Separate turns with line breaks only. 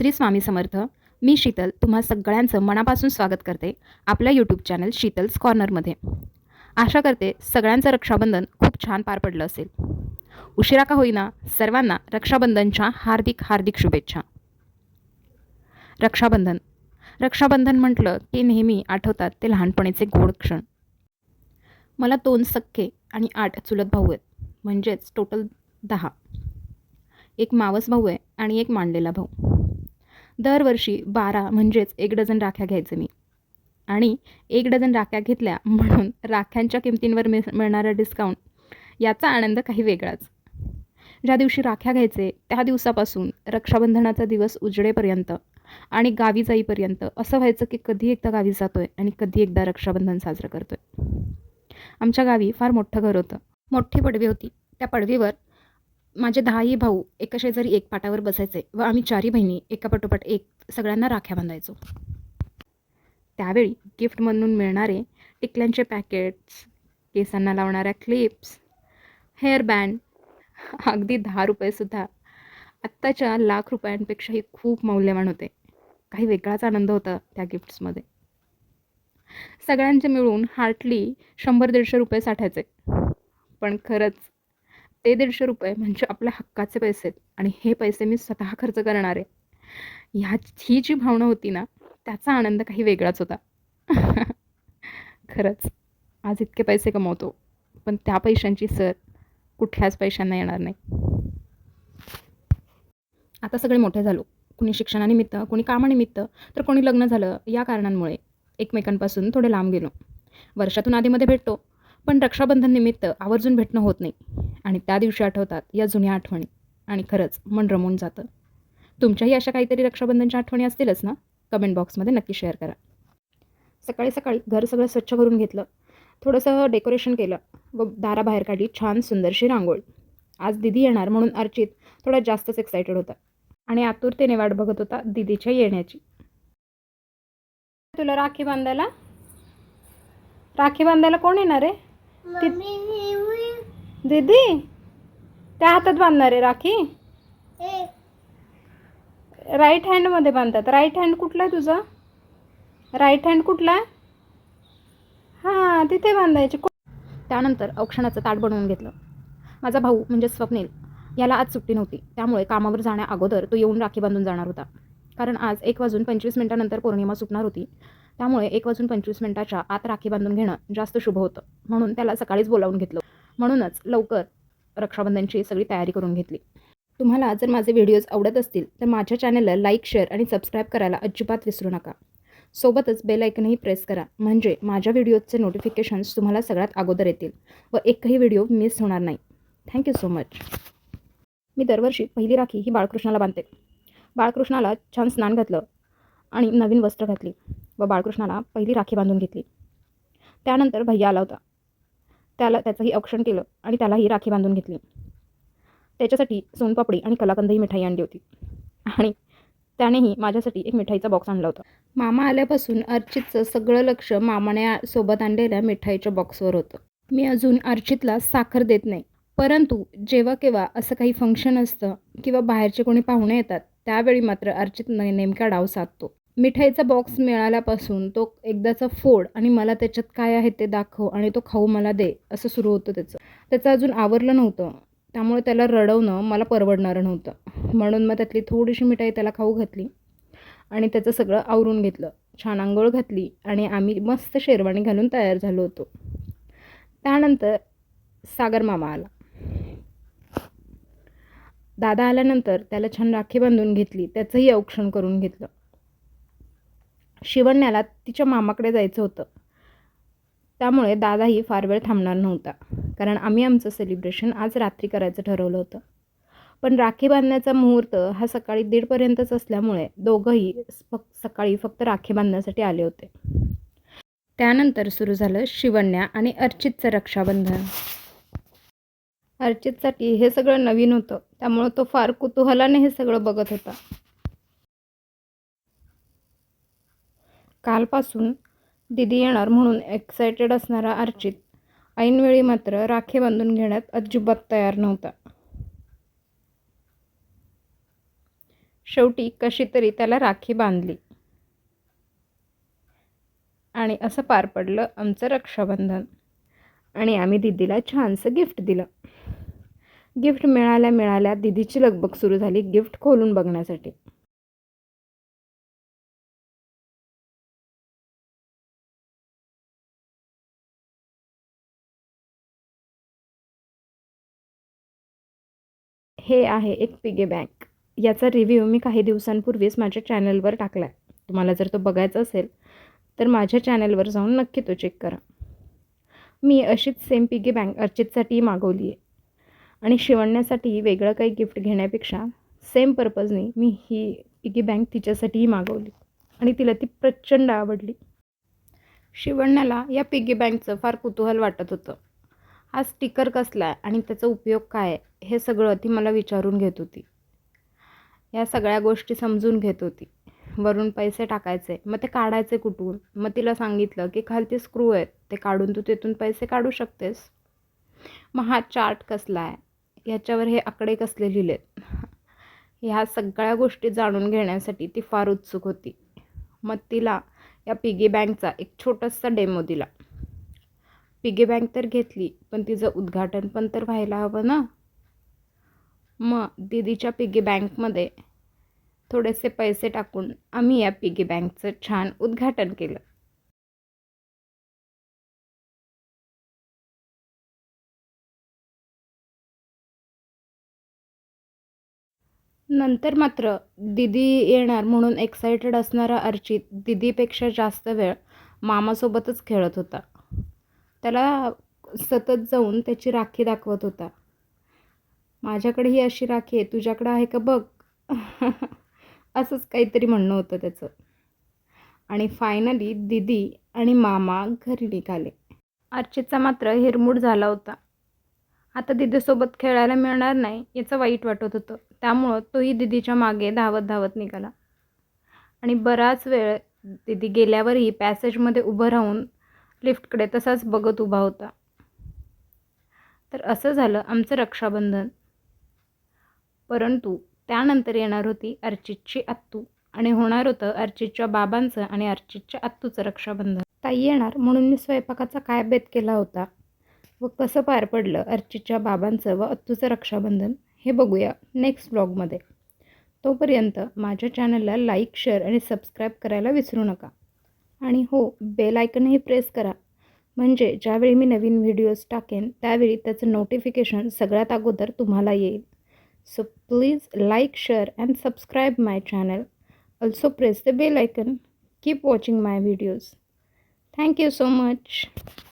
श्री स्वामी समर्थ. मी शीतल तुम्हा सगळ्यांचं मनापासून स्वागत करते आपल्या यूट्यूब चॅनल शीतल्स कॉर्नरमध्ये आशा करते सगळ्यांचं रक्षाबंधन खूप छान पार पडलं असेल. उशिरा का होईना सर्वांना रक्षाबंधनच्या हार्दिक हार्दिक शुभेच्छा. रक्षाबंधन. रक्षाबंधन म्हटलं की नेहमी आठवतात ते लहानपणीचे गोड क्षण. मला दोन सख्खे आणि आठ चुलत भाऊ आहेत म्हणजेच टोटल दहा. एक मावस भाऊ आहे आणि एक मांडलेला भाऊ. दरवर्षी बारा म्हणजेच एक डझन राख्या घ्यायचे मी. आणि एक डझन राख्या घेतल्या म्हणून राख्यांच्या किमतींवर मिळ मिळणारा डिस्काउंट याचा आनंद काही वेगळाच. ज्या दिवशी राख्या घ्यायचे त्या दिवसापासून रक्षाबंधनाचा दिवस उजडेपर्यंत आणि गावी जाईपर्यंत असं व्हायचं की कधी एकदा गावी जातो आहे आणि कधी एकदा रक्षाबंधन साजरं करतो आहे आमच्या गावी फार मोठं घर होतं. मोठी पडवी होती. त्या पडवीवर माझे दहाही भाऊ एका शेजारी एक पाटावर बसायचे व आम्ही चारही बहिणी एकापाठोपाठ एक सगळ्यांना राख्या बांधायचो. त्यावेळी गिफ्ट म्हणून मिळणारे टिकल्यांचे पॅकेट्स केसांना लावणाऱ्या क्लिप्स हेअर बँड अगदी दहा रुपयेसुद्धा आत्ताच्या लाख रुपयांपेक्षाही खूप मौल्यवान होते. काही वेगळाच आनंद होता त्या गिफ्ट्समध्ये सगळ्यांचे मिळून हार्टली शंभर दीडशे रुपये साठायचे. पण खरंच ते दीडशे रुपये म्हणजे आपल्या हक्काचे पैसे आहेत. आणि हे पैसे मी स्वतः खर्च करणार आहे. ह्या ही जी भावना होती ना त्याचा आनंद काही वेगळाच होता. खरंच. आज इतके पैसे कमवतो. पण त्या पैशांची सर कुठल्याच पैशांना येणार नाही. आता सगळे मोठे झालो. कुणी शिक्षणानिमित्त कुणी कामानिमित्त तर कोणी लग्न झालं या कारणांमुळे एकमेकांपासून थोडे लांब गेलो. वर्षातून आधीमध्ये भेटतो. पण रक्षाबंधन निमित्त आवर्जून भेटणं होत नाही. आणि त्या दिवशी आठवतात या जुन्या आठवणी. आणि खरंच मन रमून जातं. तुमच्याही अशा काहीतरी रक्षाबंधनच्या आठवणी असतीलच ना? कमेंट बॉक्समध्ये नक्की शेअर करा. सकाळी सकाळी घर सगळं स्वच्छ करून घेतलं. थोडंसं डेकोरेशन केलं. व दाराबाहेर काढली छान सुंदरशी रांगोळी. आज दिदी येणार म्हणून अर्चित थोडा जास्तच एक्सायटेड होता. आणि आतुरतेने वाट बघत होता दिदीच्या येण्याची. तुला राखी बांधायला? राखी बांधायला कोण येणार आहे? दीदी त्या हातात बांधणार आहे राखी.
हे
राईट हँडमध्ये बांधतात. राईट हँड कुठला आहे तुझा? राईट हँड कुठला? आहे हां तिथे बांधायचे. त्यानंतर औक्षणाचं ताट बनवून घेतलं. माझा भाऊ म्हणजे स्वप्नील याला आज सुट्टी नव्हती. त्यामुळे कामावर जाण्या अगोदर तो येऊन राखी बांधून जाणार होता. कारण आज एक वाजून पंचवीस मिनटानंतर पौर्णिमा सुटणार होती. त्यामुळे एक वाजून पंचवीस मिनटाच्या आत राखी बांधून घेणं जास्त शुभ होतं. म्हणून त्याला सकाळीच बोलावून घेतलं. म्हणूनच लवकर रक्षाबंधनची सगळी तयारी करून घेतली. तुम्हाला जर माझे व्हिडिओज आवडत असतील तर माझ्या चॅनलला लाईक शेअर आणि सबस्क्राईब करायला अजिबात विसरू नका. सोबतच बेल आयकनही प्रेस करा म्हणजे माझ्या व्हिडिओजचे नोटिफिकेशन्स तुम्हाला सगळ्यात अगोदर येतील व एकही व्हिडिओ मिस होणार नाही. Thank you so much. मी दरवर्षी पहिली राखी ही बाळकृष्णाला बांधते. बाळकृष्णाला छान स्नान घातलं. आणि नवीन वस्त्र घातली व बाळकृष्णाला पहिली राखी बांधून घेतली. त्यानंतर भैया आला होता. त्याला त्याचंही औक्षण केलं आणि त्यालाही राखी बांधून घेतली. त्याच्यासाठी सोनपापडी आणि कलाकंदही मिठाई आणली होती. आणि त्यानेही माझ्यासाठी एक मिठाईचा बॉक्स आणला होता. मामा आल्यापासून अर्चितचं सगळं लक्ष मामाने सोबत आणलेल्या मिठाईच्या बॉक्सवर होतं. मी अजून अर्चितला साखर देत नाही. परंतु जेव्हा केव्हा असं काही फंक्शन असतं किंवा बाहेरचे कोणी पाहुणे येतात त्यावेळी मात्र अर्चित नेमका डाव साधतो. मिठाईचा बॉक्स मिळाल्यापासून तो एकदाचा फोड आणि मला त्याच्यात काय आहे ते दाखव आणि तो खाऊ मला दे असं सुरू होतं त्याचं. त्याचं अजून आवरलं नव्हतं. त्यामुळे त्याला रडवणं मला परवडणारं नव्हतं. म्हणून मग त्यातली थोडीशी मिठाई त्याला खाऊ घातली आणि त्याचं सगळं आवरून घेतलं. छान आंघोळ घातली आणि आम्ही मस्त शेरवाणी घालून तयार झालो होतो. त्यानंतर सागर मामा आला. दादा आल्यानंतर त्याला छान राखी बांधून घेतली. त्याचंही औक्षण करून घेतलं. शिवण्याला तिच्या मामाकडे जायचं होतं. त्यामुळे दादाही फार वेळ थांबणार नव्हता. कारण आम्ही आमचं सेलिब्रेशन आज रात्री करायचं ठरवलं होतं. पण राखी बांधण्याचा मुहूर्त हा सकाळी दीडपर्यंतच असल्यामुळे दोघंही फक सकाळी फक्त राखी बांधण्यासाठी आले होते. त्यानंतर सुरू झालं शिवण्या आणि अर्चितचं रक्षाबंधन. अर्चितसाठी हे सगळं नवीन होतं. त्यामुळं तो फार कुतूहलाने हे सगळं बघत होता. कालपासून दिदी येणार म्हणून एक्सायटेड असणारा अर्चित ऐनवेळी मात्र राखी बांधून घेण्यात अजिबात तयार नव्हता. शेवटी कशी तरी त्याला राखी बांधली. आणि असं पार पडलं आमचं रक्षाबंधन. आणि आम्ही दिदीला छानसं गिफ्ट दिलं. गिफ्ट मिळाल्या मिळाल्या दिदीची लगबग सुरू झाली गिफ्ट खोलून बघण्यासाठी. हे आहे एक पिगे बँक याचा रिव्ह्यू मी काही दिवसांपूर्वीच माझ्या चॅनलवर टाकला आहे तुम्हाला जर तो बघायचा असेल तर माझ्या चॅनलवर जाऊन नक्की तो चेक करा. मी अशीच सेम पिगी बँक अर्चितसाठी मागवली आहे. आणि शिवण्यासाठी वेगळं काही गिफ्ट घेण्यापेक्षा सेम पर्पजनी मी ही पिगी बँक तिच्यासाठीही मागवली. आणि तिला ती प्रचंड आवडली. शिवण्याला या पिगी बँकचं फार कुतूहल वाटत होतं. हा स्टिकर कसला आहे आणि त्याचा उपयोग काय आहे हे सगळं ती मला विचारून घेत होती. या सगळ्या गोष्टी समजून घेत होती. वरून पैसे टाकायचे मग ते काढायचे कुठून? मग तिला सांगितलं की खालती स्क्रू आहेत ते काढून तू तिथून पैसे काढू शकतेस. मग हा चार्ट कसला आहे? ह्याच्यावर हे आकडे कसले लिहिलेत? ह्या सगळ्या गोष्टी जाणून घेण्यासाठी ती फार उत्सुक होती. मग तिला या पिगी बँकचा एक छोटासा डेमो दिला. पिगे बँक तर घेतली पण तिचं उद्घाटन पण तर व्हायला हवं ना? मग दीदीच्या पिगी बँकमध्ये थोडेसे पैसे टाकून आम्ही या पिगी बँकचं छान उद्घाटन केलं. नंतर मात्र दिदी येणार म्हणून एक्सायटेड असणारा अर्चित दिदीपेक्षा जास्त वेळ मामासोबतच खेळत होता. त्याला सतत जाऊन त्याची राखी दाखवत होता. माझ्याकडे ही अशी राखी आहे तुझ्याकडं आहे का बघ? असंच काहीतरी म्हणणं होतं त्याचं. आणि फायनली दिदी आणि मामा घरी निघाले. अर्चितचा मात्र हिरमूड झाला होता. आता दिदीसोबत खेळायला मिळणार नाही याचं वाईट वाटत होतं. त्यामुळं तोही दिदीच्या मागे धावत धावत निघाला. आणि बराच वेळ दिदी गेल्यावरही पॅसेजमध्ये उभं राहून लिफ्टकडे तसाच बघत उभा होता. तर असं झालं आमचं रक्षाबंधन. परंतु त्यानंतर येणार होती अर्चितची आत्तू आणि होणार होतं अर्चितच्या बाबांचं आणि अर्चितच्या आत्तूचं रक्षाबंधन. ताई येणार म्हणून मी स्वयंपाकाचा काय बेत केला होता व कसं पार पडलं अर्चितच्या बाबांचं व अत्तूचं रक्षाबंधन हे बघूया नेक्स्ट ब्लॉगमध्ये तोपर्यंत माझ्या चॅनलला लाईक शेअर आणि सबस्क्राईब करायला विसरू नका. आणि हो बेल आयकनही प्रेस करा. म्हणजे ज्यावेळी मी नवीन व्हिडिओज टाकेन त्यावेळी त्याचं नोटिफिकेशन सगळ्यात अगोदर तुम्हाला येईल. So please like share and subscribe my channel also press the bell icon keep watching my videos thank you so much